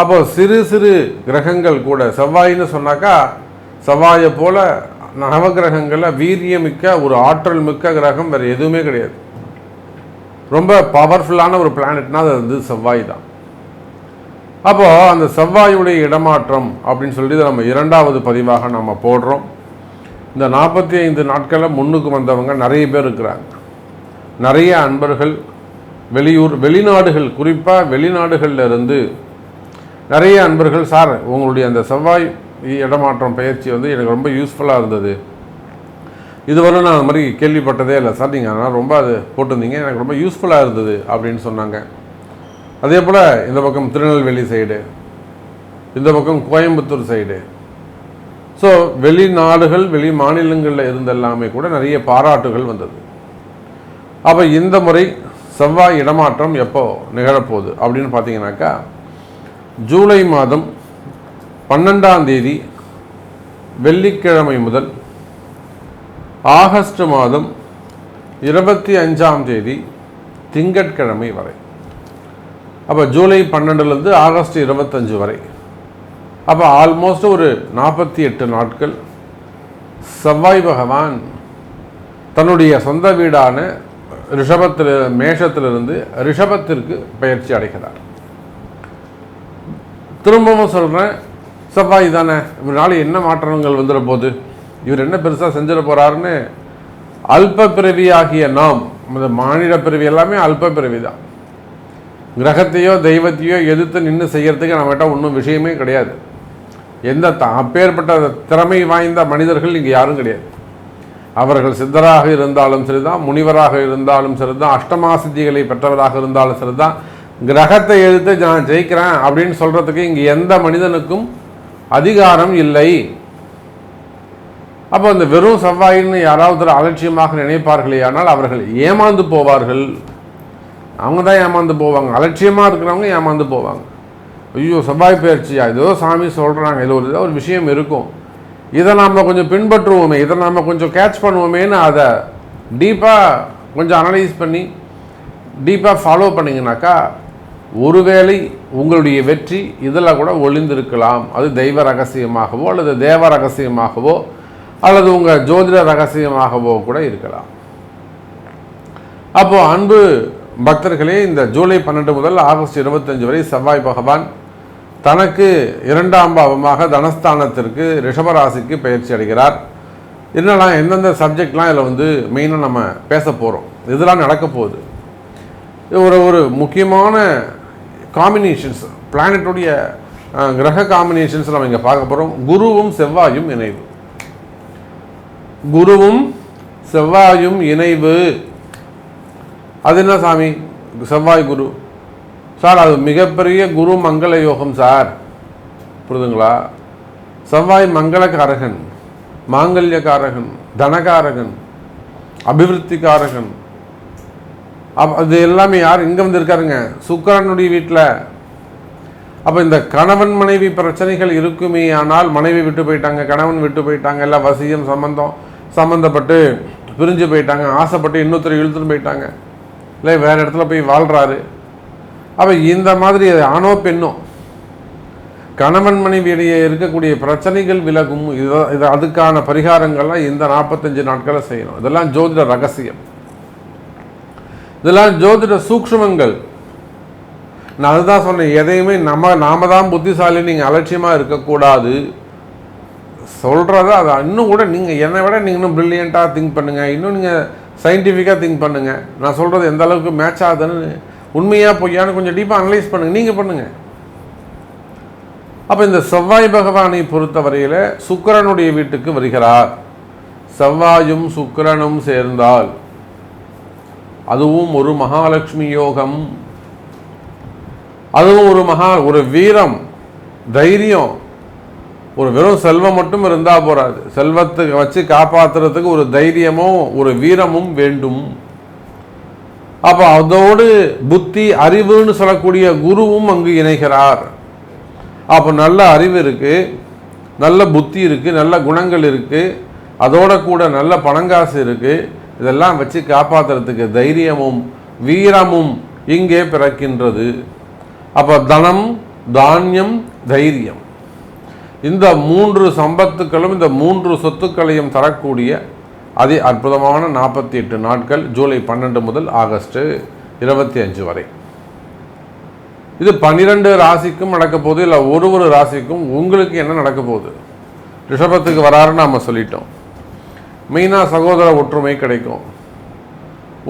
அப்போ சிறு சிறு கிரகங்கள் கூட செவ்வாயின்னு சொன்னாக்கா செவ்வாயை போல நவகிரகங்களில் வீரியமிக்க ஒரு ஆற்றல் மிக்க கிரகம் வேறு எதுவுமே கிடையாது. ரொம்ப பவர்ஃபுல்லான ஒரு பிளானட்னா அது வந்து செவ்வாய் தான் அப்போது அந்த செவ்வாயுடைய இடமாற்றம் அப்படின்னு சொல்லிட்டு நம்ம இரண்டாவது பதிவாக நம்ம போடுறோம். இந்த நாற்பத்தி ஐந்து நாட்களில் முன்னுக்கு வந்தவங்க நிறைய பேர் இருக்கிறாங்க. நிறைய அன்பர்கள் வெளியூர் வெளிநாடுகள் குறிப்பாக வெளிநாடுகளில் இருந்து நிறைய அன்பர்கள் சார் உங்களுடைய அந்த செவ்வாய் இடமாற்றம் பயிற்சி வந்து எனக்கு ரொம்ப யூஸ்ஃபுல்லாக இருந்தது. இதுவரை நான் அந்த மாதிரி கேள்விப்பட்டதே இல்லை. சார் நீங்கள் அதனால் ரொம்ப அது போட்டிருந்தீங்க. எனக்கு ரொம்ப யூஸ்ஃபுல்லாக இருந்தது அப்படின்னு சொன்னாங்க. அதே போல் இந்த பக்கம் திருநெல்வேலி சைடு இந்த பக்கம் கோயம்புத்தூர் சைடு ஸோ வெளிநாடுகள் வெளி மாநிலங்களில் இருந்த எல்லாமே கூட நிறைய பாராட்டுகள் வந்தது. அப்போ இந்த முறை செவ்வாய் இடமாற்றம் எப்போ நிகழப்போகுது அப்படின்னு பார்த்தீங்கன்னாக்கா ஜூலை மாதம் பன்னெண்டாம் தேதி வெள்ளிக்கிழமை முதல் ஆகஸ்ட் மாதம் இருபத்தி அஞ்சாம் தேதி திங்கட்கிழமை வரை. அப்போ ஜூலை பன்னெண்டுலேருந்து ஆகஸ்ட் இருபத்தஞ்சு வரை. அப்போ ஆல்மோஸ்ட் ஒரு நாற்பத்தி எட்டு நாட்கள் செவ்வாய் பகவான் தன்னுடைய சொந்த வீடான ரிஷபத்தில் மேஷத்திலிருந்து ரிஷபத்திற்கு பயிற்சி அடைகிறார். திரும்பவும் சொல்கிறேன் செவ்வாய் தானே இவரால் என்ன மாற்றங்கள் வந்துட போகுது இவர் என்ன பெருசாக செஞ்சிட போகிறாருன்னு அல்ப பிறவி ஆகிய நாம் இந்த மாநில பிறவி எல்லாமே அல்ப பிறவி தான் கிரகத்தையோ தெய்வத்தையோ எதிர்த்து நின்று செய்கிறதுக்கு நம்மகிட்ட ஒன்றும் விஷயமே கிடையாது. எந்த த அப்பேற்பட்ட திறமை வாய்ந்த மனிதர்கள் இங்கே யாரும் கிடையாது. அவர்கள் சித்தராக இருந்தாலும் சரிதான் முனிவராக இருந்தாலும் சரிதான் அஷ்டமாசித்திகளை பெற்றவராக இருந்தாலும் சரிதான் கிரகத்தை எழுத்து நான் ஜெயிக்கிறேன் அப்படின்னு சொல்கிறதுக்கு இங்கே எந்த மனிதனுக்கும் அதிகாரம் இல்லை. அப்போ அந்த வெறும் செவ்வாயின்னு யாராவது அலட்சியமாக நினைப்பார்களே ஆனால் அவர்கள் ஏமாந்து போவார்கள். அவங்க தான் ஏமாந்து போவாங்க. அலட்சியமாக இருக்கிறவங்க ஏமாந்து போவாங்க. ஐயோ செவ்வாய் பயிற்சியா ஏதோ சாமி சொல்கிறாங்க இதில் ஒரு ஒரு விஷயம் இருக்கும். இதை நாம் கொஞ்சம் பின்பற்றுவோமே. இதை நாம் கொஞ்சம் கேட்ச் பண்ணுவோமேன்னு அதை டீப்பாக கொஞ்சம் அனலைஸ் பண்ணி டீப்பாக ஃபாலோ பண்ணிங்கனாக்கா ஒருவேளை உங்களுடைய வெற்றி இதில் கூட ஒளிந்திருக்கலாம். அது தெய்வ ரகசியமாகவோ அல்லது தேவ ரகசியமாகவோ அல்லது உங்கள் ஜோதிட ரகசியமாகவோ கூட இருக்கலாம். அப்போது அன்பு பக்தர்களே இந்த ஜூலை பன்னெண்டு முதல் ஆகஸ்ட் இருபத்தஞ்சு வரை செவ்வாய் பகவான் தனக்கு இரண்டாம் பாவமாக தனஸ்தானத்திற்கு ரிஷபராசிக்கு பயிற்சி அடைகிறார். என்னெல்லாம் எந்தெந்த சப்ஜெக்ட்லாம் இதில் வந்து மெயினாக நம்ம பேச போகிறோம் இதெல்லாம் நடக்க போகுது. ஒரு ஒரு முக்கியமான காம்பினேஷன்ஸ் பிளானட்டுடைய கிரக காம்பினேஷன்ஸ் நம்ம இங்கே பார்க்க போகிறோம் குருவும் செவ்வாயும் இணைவு. குருவும் செவ்வாயும் இணைவு. அது என்ன சாமி? செவ்வாய் குரு. சார் அது மிகப்பெரிய குரு மங்கள யோகம் சார். புரிதுங்களா? செவ்வாய் மங்களக்காரகன் மாங்கல்யக்காரகன் தனகாரகன் அபிவிருத்திக்காரகன் அப் அது எல்லாமே யார் இங்கே வந்து இருக்காருங்க சுக்கரனுடைய வீட்டில் அப்போ இந்த கணவன் மனைவி பிரச்சனைகள் இருக்குமே ஆனால் மனைவி விட்டு போயிட்டாங்க கணவன் விட்டு போயிட்டாங்க எல்லாம் வசியம் சம்பந்தம் சம்மந்தப்பட்டு பிரிஞ்சு போயிட்டாங்க ஆசைப்பட்டு இன்னொருத்தர் இழுத்துட்டு போயிட்டாங்க. இல்லை வேறு இடத்துல போய் வாழ்கிறாரு அப்போ இந்த மாதிரி ஆணோ பெண்ணோ கணவன் மனைவியிடையே இருக்கக்கூடிய பிரச்சனைகள் விலகும். இது இது அதுக்கான பரிகாரங்கள்லாம் இந்த நாற்பத்தஞ்சு நாட்களை செய்யணும். இதெல்லாம் ஜோதிட ரகசியம். இதெல்லாம் ஜோதிட சூக்ஷ்மங்கள். நான் அதுதான் சொன்னேன் எதையுமே நம்ம நாம தான் புத்திசாலி நீங்கள் அலட்சியமாக இருக்கக்கூடாது. சொல்கிறத அதை இன்னும் கூட நீங்கள் என்னை விட நீங்கள் இன்னும் ப்ரில்லியண்ட்டாக திங்க் பண்ணுங்கள் இன்னும் நீங்கள் சயின்டிஃபிக்காக திங்க் பண்ணுங்கள் நான் சொல்கிறது எந்த அளவுக்கு மேட்ச் ஆகுதுன்னு உண்மையாக பொய்யான்னு கொஞ்சம் டீப்பாக அனலைஸ் பண்ணுங்கள் நீங்கள் பண்ணுங்கள் அப்போ இந்த செவ்வாய் பகவானை பொறுத்தவரையில் சுக்கரனுடைய வீட்டுக்கு வருகிறார். செவ்வாயும் சுக்கரனும் சேர்ந்தால் அதுவும் ஒரு மகாலட்சுமி யோகம். அதுவும் ஒரு மகா ஒரு வீரம் தைரியம். ஒரு வெறும் செல்வம் மட்டும் இருந்தால் போகாது செல்வத்தை வச்சு காப்பாத்துறதுக்கு ஒரு தைரியமும் ஒரு வீரமும் வேண்டும். அப்போ அதோடு புத்தி அறிவுன்னு சொல்லக்கூடிய குருவும் அங்கு இணைகிறார். அப்போ நல்ல அறிவு இருக்கு நல்ல புத்தி இருக்கு நல்ல குணங்கள் இருக்குது அதோட கூட நல்ல பணங்காசு இருக்கு. இதெல்லாம் வச்சு காப்பாத்துறதுக்கு தைரியமும் வீரமும் இங்கே பிறக்கின்றது. அப்போ தனம் தானியம் தைரியம். இந்த மூன்று சம்பத்துக்களும் இந்த மூன்று சொத்துக்களையும் தரக்கூடிய அதி அற்புதமான நாற்பத்தி எட்டு நாட்கள் ஜூலை பன்னெண்டு முதல் ஆகஸ்ட் இருபத்தி அஞ்சு வரை. இது பன்னிரெண்டு ராசிக்கும் நடக்க போகுது இல்லை ஒரு ஒரு ராசிக்கும் உங்களுக்கு என்ன நடக்க போகுது? ரிஷபத்துக்கு வராருன்னு நாம் சொல்லிட்டோம். மெயினாக சகோதர ஒற்றுமை கிடைக்கும்.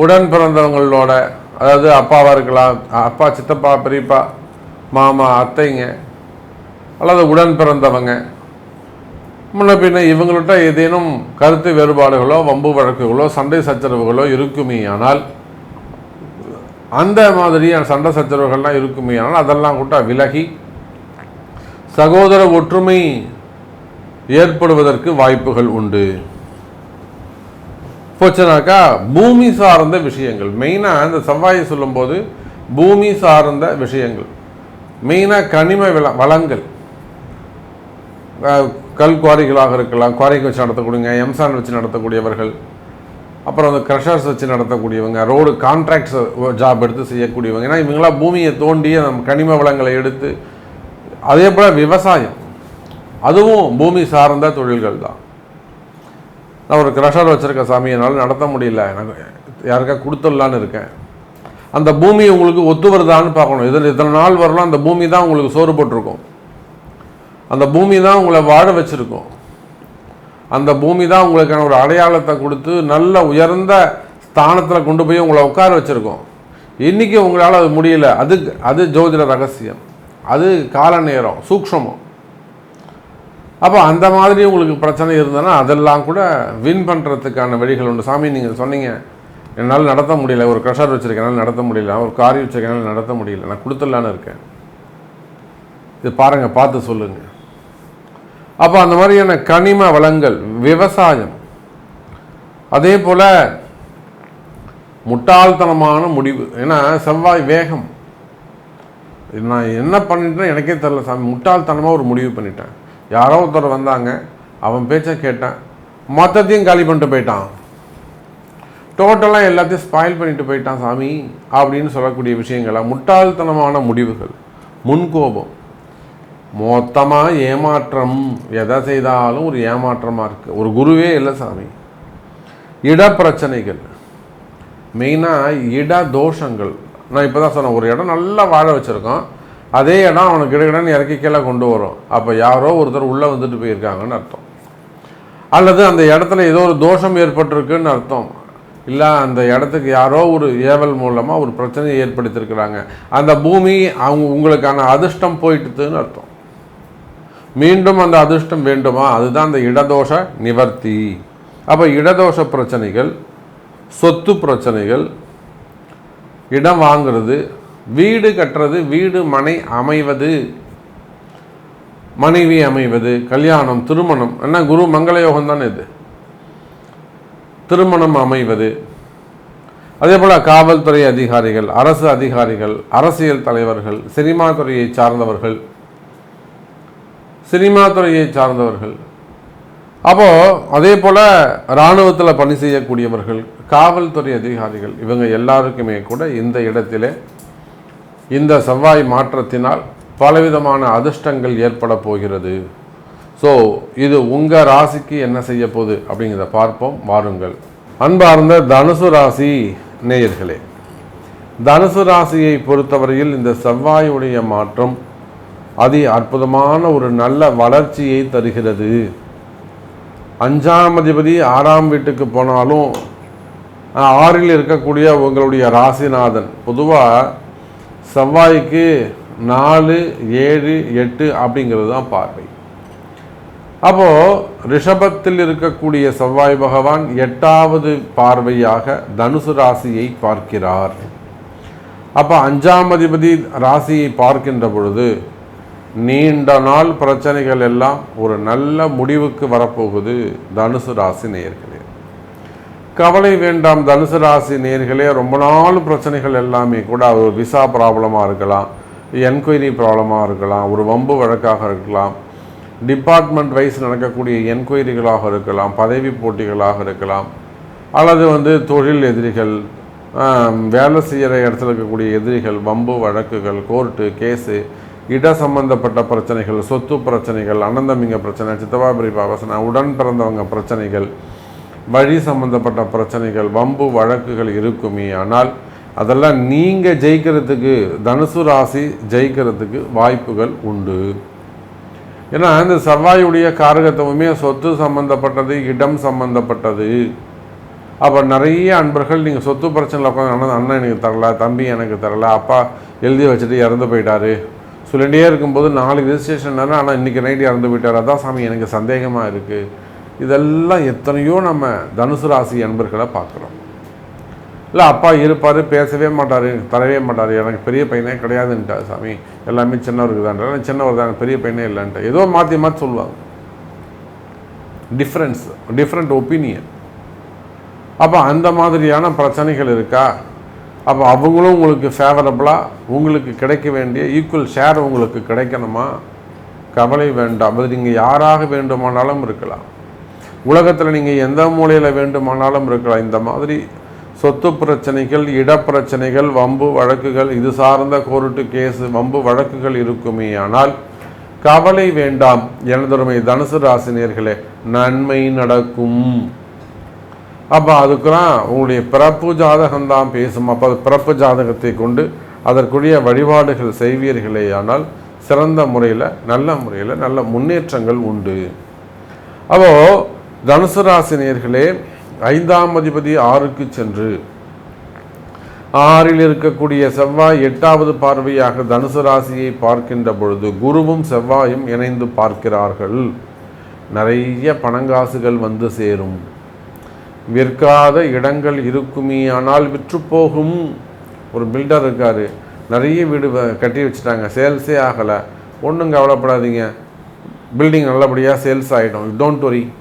உடன் பிறந்தவங்களோட அதாவது அப்பாவாக இருக்கலாம் அப்பா சித்தப்பா பெரியப்பா மாமா அத்தைங்க அல்லது உடன் பிறந்தவங்க முன்ன பின்ன இவங்கள்ட்ட ஏதேனும் கருத்து வேறுபாடுகளோ வம்பு வழக்குகளோ சண்டை சச்சரவுகளோ இருக்குமே ஆனால் அந்த மாதிரியான சண்டை சச்சரவுகள்லாம் இருக்குமே ஆனால் அதெல்லாம் கூட விலகி சகோதர ஒற்றுமை ஏற்படுவதற்கு வாய்ப்புகள் உண்டு. போச்சுனாக்கா பூமி சார்ந்த விஷயங்கள். மெயினாக இந்த செவ்வாயை சொல்லும்போது பூமி சார்ந்த விஷயங்கள். மெயினாக கனிம வில வளங்கள். கல் குவாரிகளாக இருக்கலாம். குவாரிக்கு வச்சு நடத்தக்கூடியவங்க எம்சான் வச்சு நடத்தக்கூடியவர்கள். அப்புறம் அந்த க்ரஷர்ஸ் வச்சு நடத்தக்கூடியவங்க ரோடு கான்ட்ராக்ட்ஸ் ஜாப் எடுத்து செய்யக்கூடியவங்க. ஏன்னா இவங்களாம் பூமியை தோண்டி நம்ம கனிம வளங்களை எடுத்து அதே போல் விவசாயம். அதுவும் பூமி சார்ந்த தொழில்கள் தான் நான் ஒரு க்ரஷர் வச்சுருக்கேன் சாமி என்னால் நடத்த முடியல. எனக்கு யாருக்கா கொடுத்துடலான்னு இருக்கேன். அந்த பூமி உங்களுக்கு ஒத்து வருதான்னு பார்க்கணும். இதில் இத்தனை நாள் வரலாம் அந்த பூமி தான் உங்களுக்கு சோறு போட்டிருக்கும். அந்த பூமி தான் உங்களை வாழ வச்சுருக்கும். அந்த பூமி தான் உங்களுக்கான ஒரு அடையாளத்தை கொடுத்து நல்ல உயர்ந்த ஸ்தானத்தில் கொண்டு போய் உங்களை உட்கார வச்சுருக்கோம். இன்றைக்கி உங்களால் அது முடியல. அது அது ஜோதிட ரகசியம். அது கால நேரம் சூக்ஷ்மம். அப்போ அந்த மாதிரி உங்களுக்கு பிரச்சனை இருந்ததுன்னா அதெல்லாம் கூட வின் பண்ணுறதுக்கான வழிகள் உண்டு. சாமி நீங்கள் சொன்னீங்க என்னால் நடத்த முடியல ஒரு க்ரஷர் வச்சுருக்கனால நடத்த முடியல ஒரு காரி வச்சுருக்கனால நடத்த முடியல நான் கொடுத்துடலான்னு இருக்கேன். இது பாருங்கள் பார்த்து சொல்லுங்கள் அப்போ அந்த மாதிரியான கனிம வளங்கள் விவசாயம் அதே போல் முட்டாள்தனமான முடிவு. ஏன்னா செவ்வாய் வேகம். நான் என்ன பண்ணிட்டேன்னா எனக்கே தெரில சாமி முட்டாள்தனமாக ஒரு முடிவு பண்ணிட்டேன். யாரோ ஒருத்தர் வந்தாங்க அவன் பேச்சை கேட்டான். மொத்தத்தையும் காலி பண்ணிட்டு போயிட்டான். டோட்டலாக எல்லாத்தையும் ஸ்பாயில் பண்ணிட்டு போயிட்டான் சாமி அப்படின்னு சொல்லக்கூடிய விஷயங்களாக முட்டாள்தனமான முடிவுகள் முன்கோபம். மொத்தமாக ஏமாற்றம். எதை செய்தாலும் ஒரு ஏமாற்றமாக இருக்குது ஒரு குருவே இல்லை சாமி. இடப்பிரச்சனைகள். மெயினாக இட தோஷங்கள். நான் இப்போ தான் சொன்னேன் ஒரு இடம் நல்லா வாழ வச்சுருக்கோம். அதே இடம் அவனுக்கு கிடக்கிடன்னு இறக்கி கீழே கொண்டு வரும். அப்போ யாரோ ஒருத்தர் உள்ளே வந்துட்டு போயிருக்காங்கன்னு அர்த்தம். அல்லது அந்த இடத்துல ஏதோ ஒரு தோஷம் ஏற்பட்டிருக்குன்னு அர்த்தம். இல்லை அந்த இடத்துக்கு யாரோ ஒரு ஏவல் மூலமாக ஒரு பிரச்சனையை ஏற்படுத்தியிருக்கிறாங்க. அந்த பூமி அவங்க உங்களுக்கான அதிர்ஷ்டம் போயிட்டுதுன்னு அர்த்தம். மீண்டும் அந்த அதிர்ஷ்டம் வேண்டுமா? அதுதான் அந்த இடதோஷ நிவர்த்தி. அப்போ இடதோஷ பிரச்சனைகள் சொத்து பிரச்சனைகள் இடம் வாங்கிறது வீடு கட்டுறது வீடு மனை அமைவது. மனைவி அமைவது கல்யாணம் திருமணம். என்ன குரு மங்கள யோகம் தானே இது? திருமணம் அமைவது. அதே போல் காவல்துறை அதிகாரிகள் அரசு அதிகாரிகள் அரசியல் தலைவர்கள் சினிமா துறையை சார்ந்தவர்கள். சினிமா துறையை சார்ந்தவர்கள். அப்போது அதே போல் இராணுவத்தில் பணி செய்யக்கூடியவர்கள் காவல்துறை அதிகாரிகள் இவங்க எல்லாருக்குமே கூட இந்த இடத்திலே இந்த செவ்வாய் மாற்றத்தினால் பலவிதமான அதிர்ஷ்டங்கள் ஏற்பட போகிறது. ஸோ இது உங்கள் ராசிக்கு என்ன செய்ய போகுது அப்படிங்கிறத பார்ப்போம் வாருங்கள். அன்பார்ந்த தனுசு ராசி நேயர்களே தனுசு ராசியை பொறுத்தவரையில் இந்த செவ்வாயுடைய மாற்றம் அதி அற்புதமான ஒரு நல்ல வளர்ச்சியை தருகிறது. அஞ்சாம் அதிபதி ஆறாம் வீட்டுக்கு போனாலும் ஆறில் இருக்கக்கூடிய உங்களுடைய ராசிநாதன் பொதுவாக செவ்வாய்க்கு நாலு ஏழு எட்டு அப்படிங்கிறது தான் பார்வை. அப்போது ரிஷபத்தில் இருக்கக்கூடிய செவ்வாய் பகவான் எட்டாவது பார்வையாக தனுசு ராசியை பார்க்கிறார். அப்போ அஞ்சாம் அதிபதி ராசியை பார்க்கின்ற பொழுது நீண்ட நாள் பிரச்சனைகள் எல்லாம் ஒரு நல்ல முடிவுக்கு வரப்போகுது தனுசு ராசி நேயர்களே. கவலை வேண்டாம் தனுசு ராசி நேர்களே ரொம்ப நாள் பிரச்சனைகள் எல்லாமே கூட ஒரு விசா ப்ராப்ளமாக இருக்கலாம் என்கொயரி ப்ராப்ளமாக இருக்கலாம் ஒரு வம்பு வழக்காக இருக்கலாம் டிபார்ட்மெண்ட் வைஸ் நடக்கக்கூடிய என்கொயரிகளாக இருக்கலாம் பதவி போட்டிகளாக இருக்கலாம் அல்லது வந்து தொழில் எதிரிகள் வேலை செய்கிற இடத்துல இருக்கக்கூடிய எதிரிகள் வம்பு வழக்குகள் கோர்ட்டு கேஸு இட சம்பந்தப்பட்ட பிரச்சனைகள் சொத்து பிரச்சனைகள் அனந்தமிங்க பிரச்சனை சித்தவா பிரிப்பா பிரச்சனை உடன் பிறந்தவங்க பிரச்சனைகள் வழி சம்பந்தப்பட்ட பிரச்சனைகள் வம்பு வழக்குகள் இருக்குமே. ஆனால் அதெல்லாம் நீங்கள் ஜெயிக்கிறதுக்கு தனுசு ராசி ஜெயிக்கிறதுக்கு வாய்ப்புகள் உண்டு. ஏன்னா இந்த செவ்வாயுடைய காரகத்துவமே சொத்து சம்பந்தப்பட்டது இடம் சம்பந்தப்பட்டது. அப்போ நிறைய அன்பர்கள் நீங்கள் சொத்து பிரச்சனையில் உட்காந்து அண்ணன் அண்ணன் எனக்கு தரல தம்பி எனக்கு தரல அப்பா எழுதி வச்சுட்டு இறந்து போயிட்டாரு. சொல்லிகிட்டே இருக்கும்போது நாலு ரிஜிஸ்ட்ரேஷன் ஆனால் இன்றைக்கி நைட்டு இறந்து போயிட்டார். அதான் சாமி எனக்கு சந்தேகமாக இருக்குது இதெல்லாம் எத்தனையோ நம்ம தனுசு ராசி அன்பர்களை பார்க்குறோம். இல்லை அப்பா இருப்பார் பேசவே மாட்டார் தரவே மாட்டார். எனக்கு பெரிய பையனே கிடையாதுன்ட்டா சாமி. எல்லாமே சின்னவருக்கு தான். சின்னவர் தான் பெரிய பையனே இல்லைன்ட்டு ஏதோ மாற்றி மாற்றி சொல்லுவாங்க. டிஃப்ரென்ஸ் டிஃப்ரெண்ட் ஒப்பீனியன் அப்போ அந்த மாதிரியான பிரச்சனைகள் இருக்கா? அப்போ அவங்களும் உங்களுக்கு ஃபேவரபுளாக உங்களுக்கு கிடைக்க வேண்டிய ஈக்குவல் ஷேர் உங்களுக்கு கிடைக்கணுமா? கவலை வேண்டாம். அது நீங்கள் யாராக வேண்டுமானாலும் இருக்கலாம். உலகத்தில் நீங்கள் எந்த மூலையில் வேண்டுமானாலும் இருக்கலாம். இந்த மாதிரி சொத்து பிரச்சனைகள் இடப்பிரச்சனைகள் வம்பு வழக்குகள் இது சார்ந்த கோர்ட்டு கேஸ் வம்பு வழக்குகள் இருக்குமே. ஆனால் கவலை வேண்டாம். எனதொருமை தனுசு ராசினியர்களே நன்மை நடக்கும். அப்போ அதுக்கெல்லாம் உங்களுடைய பிறப்பு ஜாதகம் தான் பேசும். அப்போ அது பிறப்பு ஜாதகத்தை கொண்டு அதற்குரிய வழிபாடுகள் செய்வீர்களே. ஆனால் சிறந்த முறையில் நல்ல முறையில் நல்ல முன்னேற்றங்கள் உண்டு. அப்போ தனுசு ராசினியர்களே ஐந்தாம் அதிபதி ஆறுக்கு சென்று ஆறில் இருக்கக்கூடிய செவ்வாய் எட்டாவது பார்வையாக தனுசு ராசியை பார்க்கின்ற பொழுது குருவும் செவ்வாயும் இணைந்து பார்க்கிறார்கள். நிறைய பணங்காசுகள் வந்து சேரும். விற்காத இடங்கள் இருக்குமே ஆனால் விற்றுப்போகும் ஒரு பில்டர் இருக்கார் நிறைய வீடு வ- கட்டி வச்சுட்டாங்க சேல்ஸே ஆகலை. ஒன்றும் கவலைப்படாதீங்க. பில்டிங் நல்லபடியாக சேல்ஸ் ஆகிடும் டோன்ட் வரி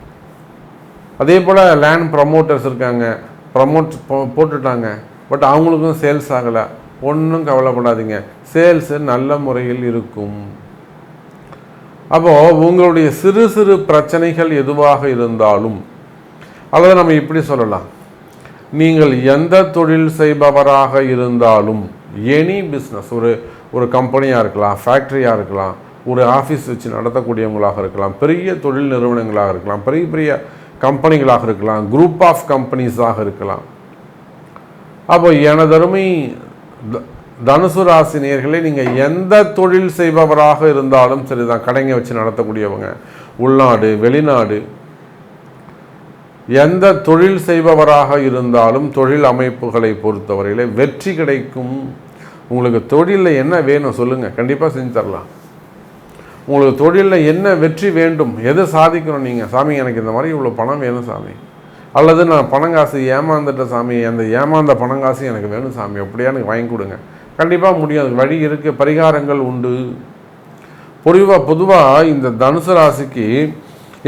அதே போல் லேண்ட் ப்ரமோட்டர்ஸ் இருக்காங்க. ப்ரமோட் போட்டுட்டாங்க. பட் அவங்களுக்கும் சேல்ஸ் ஆகலை. ஒன்றும் கவலைப்படாதீங்க. சேல்ஸு நல்ல முறையில் இருக்கும். அப்போது உங்களுடைய சிறு சிறு பிரச்சனைகள் எதுவாக இருந்தாலும் அல்லது நம்ம இப்படி சொல்லலாம். நீங்கள் எந்த தொழில் செய்பவராக இருந்தாலும் எனி பிஸ்னஸ் ஒரு ஒரு கம்பெனியாக இருக்கலாம் ஃபேக்ட்ரியாக இருக்கலாம் ஒரு ஆஃபீஸ் வச்சு நடத்தக்கூடியவங்களாக இருக்கலாம் பெரிய தொழில் நிறுவனங்களாக இருக்கலாம் பெரிய பெரிய கம்பெனிகளாக இருக்கலாம் குரூப் ஆஃப் கம்பெனிஸாக இருக்கலாம். அப்போ எனதருமை த- தனுசு ராசி நேர்களை நீங்கள் எந்த தொழில் செய்பவராக இருந்தாலும் சரிதான் கடைங்க வச்சு நடத்தக்கூடியவங்க. உள்நாடு வெளிநாடு எந்த தொழில் செய்பவராக இருந்தாலும் தொழில் அமைப்புகளை பொறுத்தவரையில் வெற்றி கிடைக்கும். உங்களுக்கு தொழிலில் என்ன வேணும் சொல்லுங்கள் கண்டிப்பாக செஞ்சு தரலாம். உங்களுக்கு தொழிலில் என்ன வெற்றி வேண்டும் எதை சாதிக்கணும் நீங்கள் சாமி எனக்கு இந்த மாதிரி இவ்வளோ பணம் வேணும் சாமி. அல்லது நான் பணங்காசு ஏமாந்துட்ட சாமி அந்த ஏமாந்த பணங்காசு எனக்கு வேணும் சாமி அப்படியே எனக்கு வாங்கி கொடுங்க. கண்டிப்பாக முடியும் வழி இருக்குது பரிகாரங்கள் உண்டு. பொதுவாக பொதுவாக இந்த தனுசு ராசிக்கு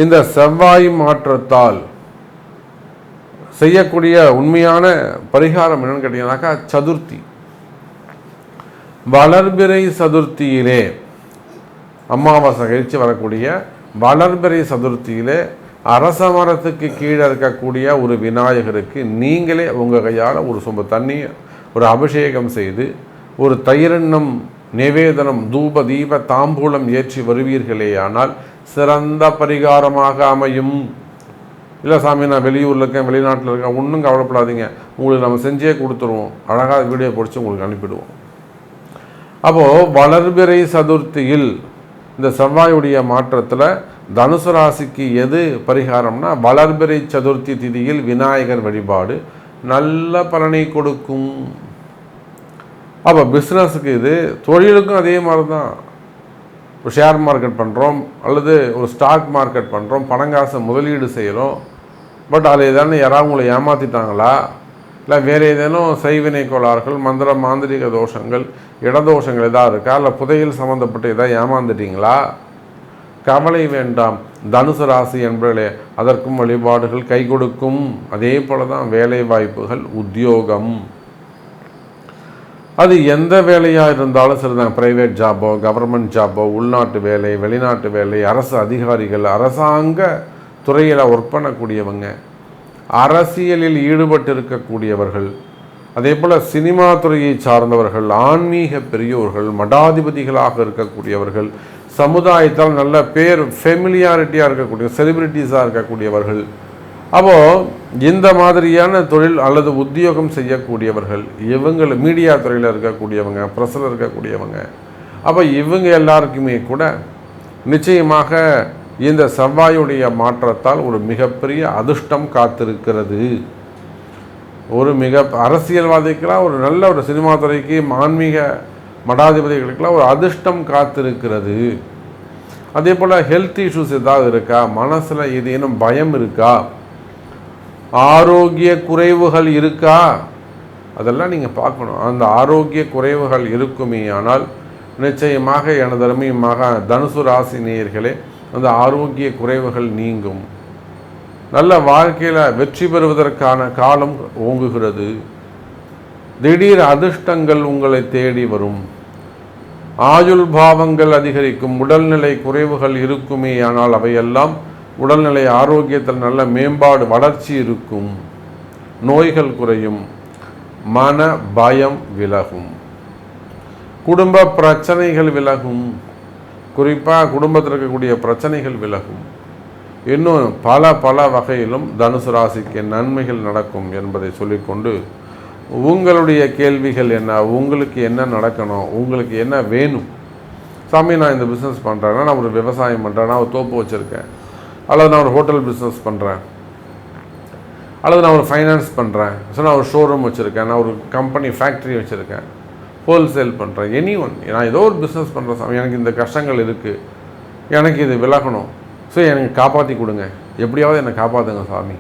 இந்த செவ்வாய் மாற்றத்தால் செய்யக்கூடிய உண்மையான பரிகாரம் என்னன்னு கேட்டீங்கன்னாக்கா சதுர்த்தி. வளர்பிறை சதுர்த்தியிலே அமாவாசை கழித்து வரக்கூடிய வளர்பிறை சதுர்த்தியிலே அரச மரத்துக்கு கீழே இருக்கக்கூடிய ஒரு விநாயகருக்கு நீங்களே உங்கள் கையால் ஒரு சொம்ப தண்ணி ஒரு அபிஷேகம் செய்து ஒரு தயிரெண்ணம் நிவேதனம் தூப தீப தாம்பூலம் ஏற்றி வருவீர்களேயானால் சிறந்த பரிகாரமாக அமையும். இல்லை சாமி நான் வெளியூரில் இருக்கேன் வெளிநாட்டில் இருக்கேன் ஒன்றும் கவலைப்படாதீங்க. உங்களுக்கு நம்ம செஞ்சே கொடுத்துருவோம். அழகாக வீடியோ பிடிச்சி உங்களுக்கு அனுப்பிடுவோம். அப்போது வளர்பிறை சதுர்த்தியில் இந்த செவ்வாயுடைய மாற்றத்தில் தனுசு ராசிக்கு எது பரிகாரம்னா வளர்பிறை சதுர்த்தி திதியில் விநாயகர் வழிபாடு நல்ல பலனை கொடுக்கும். அப்போ பிஸ்னஸுக்கு இது தொழிலுக்கும் அதே மாதிரி தான் ஒரு ஷேர் மார்க்கெட் பண்ணுறோம் அல்லது ஒரு ஸ்டாக் மார்க்கெட் பண்ணுறோம் பணங்காசை முதலீடு செய்கிறோம் பட் அதில் ஏதாவது யாராவது உங்களை ஏமாற்றிட்டாங்களா இல்லை வேறு ஏதேனும் செய்வினை கோளாறுகள் மந்திர மாந்திரிக தோஷங்கள் இடதோஷங்கள் எதாவது இருக்கா? இல்லை புதையில் சம்மந்தப்பட்ட எதாவது ஏமாந்துட்டீங்களா? கவலை வேண்டாம். தனுசு ராசி என்பர்களே அதற்கும் வழிபாடுகள் கை கொடுக்கும். அதே போல தான் வேலை வாய்ப்புகள் உத்தியோகம். அது எந்த வேலையாக இருந்தாலும் சரிதான் ப்ரைவேட் ஜாபோ கவர்மெண்ட் ஜாபோ உள்நாட்டு வேலை வெளிநாட்டு வேலை அரசு அதிகாரிகள் அரசாங்க துறையில் ஒர்க் பண்ணக்கூடியவங்க. அரசியலில் ஈடுபட்டு இருக்கக்கூடியவர்கள் அதே போல் சினிமா துறையை சார்ந்தவர்கள் ஆன்மீக பெரியோர்கள் மடாதிபதிகளாக இருக்கக்கூடியவர்கள் சமுதாயத்தால் நல்ல பேர் ஃபெமிலியாரிட்டியாக இருக்கக்கூடிய செலிபிரிட்டிஸாக இருக்கக்கூடியவர்கள். அப்போது இந்த மாதிரியான தொழில் அல்லது உத்தியோகம் செய்யக்கூடியவர்கள் இவங்க மீடியா துறையில் இருக்கக்கூடியவங்க ப்ரெஸ்ஸில் இருக்கக்கூடியவங்க அப்போ இவங்க எல்லாருக்குமே கூட நிச்சயமாக இந்த செவ்வாயுடைய மாற்றத்தால் ஒரு மிகப்பெரிய அதிர்ஷ்டம் காத்திருக்கிறது. ஒரு மிக அரசியல்வாதிக்கெல்லாம் ஒரு நல்ல ஒரு சினிமா துறைக்கு ஆன்மீக மடாதிபதிகளுக்கெல்லாம் ஒரு அதிர்ஷ்டம் காத்திருக்கிறது. அதே போல் ஹெல்த் இஷ்யூஸ் ஏதாவது இருக்கா? மனசில் ஏதேனும் பயம் இருக்கா? ஆரோக்கிய குறைவுகள் இருக்கா? அதெல்லாம் நீங்கள் பார்க்கணும். அந்த ஆரோக்கிய குறைவுகள் இருக்குமே ஆனால் நிச்சயமாக எனது அருமையுமாக தனுசு ராசி நேயர்களே அந்த ஆரோக்கிய குறைவுகள் நீங்கும். நல்ல வாழ்க்கையில் வெற்றி பெறுவதற்கான காலம் ஓங்குகிறது. திடீர் அதிர்ஷ்டங்கள் உங்களை தேடி வரும். ஆயுள் பாவங்கள் அதிகரிக்கும் உடல்நிலை குறைவுகள் இருக்குமே ஆனால் அவையெல்லாம் உடல்நிலை ஆரோக்கியத்தில் நல்ல மேம்பாடு வளர்ச்சி இருக்கும். நோய்கள் குறையும். மன பயம் விலகும். குடும்ப பிரச்சனைகள் விலகும். குறிப்பாக குடும்பத்தில் இருக்கக்கூடிய பிரச்சனைகள் விலகும். இன்னும் பல பல வகையிலும் தனுசு ராசிக்கு நன்மைகள் நடக்கும் என்பதை சொல்லிக்கொண்டு உங்களுடைய கேள்விகள் என்ன உங்களுக்கு என்ன நடக்கணும் உங்களுக்கு என்ன வேணும்? சாமி நான் இந்த பிஸ்னஸ் பண்ணுறேன்னா நான் ஒரு விவசாயம் பண்ணுறேன் நான் ஒரு தோப்பு வச்சுருக்கேன். அல்லது நான் ஒரு ஹோட்டல் பிஸ்னஸ் பண்ணுறேன் அல்லது நான் ஒரு ஃபைனான்ஸ் பண்ணுறேன் ஸோ நான் ஒரு ஷோரூம் வச்சுருக்கேன் நான் ஒரு கம்பெனி ஃபேக்ட்ரி வச்சுருக்கேன். ஹோல்சேல் பண்ணுறேன் எனி ஒன் நான் ஏதோ ஒரு பிஸ்னஸ் பண்ணுற சாமி. எனக்கு இந்த கஷ்டங்கள் இருக்குது எனக்கு இது விலகணும். ஸோ எனக்கு காப்பாற்றி கொடுங்க. எப்படியாவது என்னை காப்பாற்றுங்க சாமி.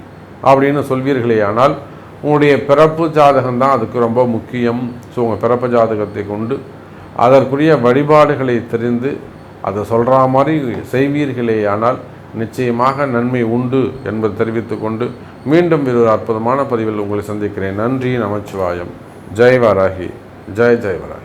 அப்படின்னு சொல்வீர்களே ஆனால் உங்களுடைய பிறப்பு ஜாதகம் தான் அதுக்கு ரொம்ப முக்கியம். ஸோ உங்கள் பிறப்பு ஜாதகத்தை கொண்டு அதற்குரிய வழிபாடுகளை தெரிந்து அதை சொல்கிற மாதிரி செய்வீர்களே ஆனால் நிச்சயமாக நன்மை உண்டு என்பதை தெரிவித்துக்கொண்டு மீண்டும் ஒரு அற்புதமான பதிவில் உங்களை சந்திக்கிறேன். நன்றி நமச்சிவாயம். ஜெய் வாராகி. ஜெய் ஜெய் வராகி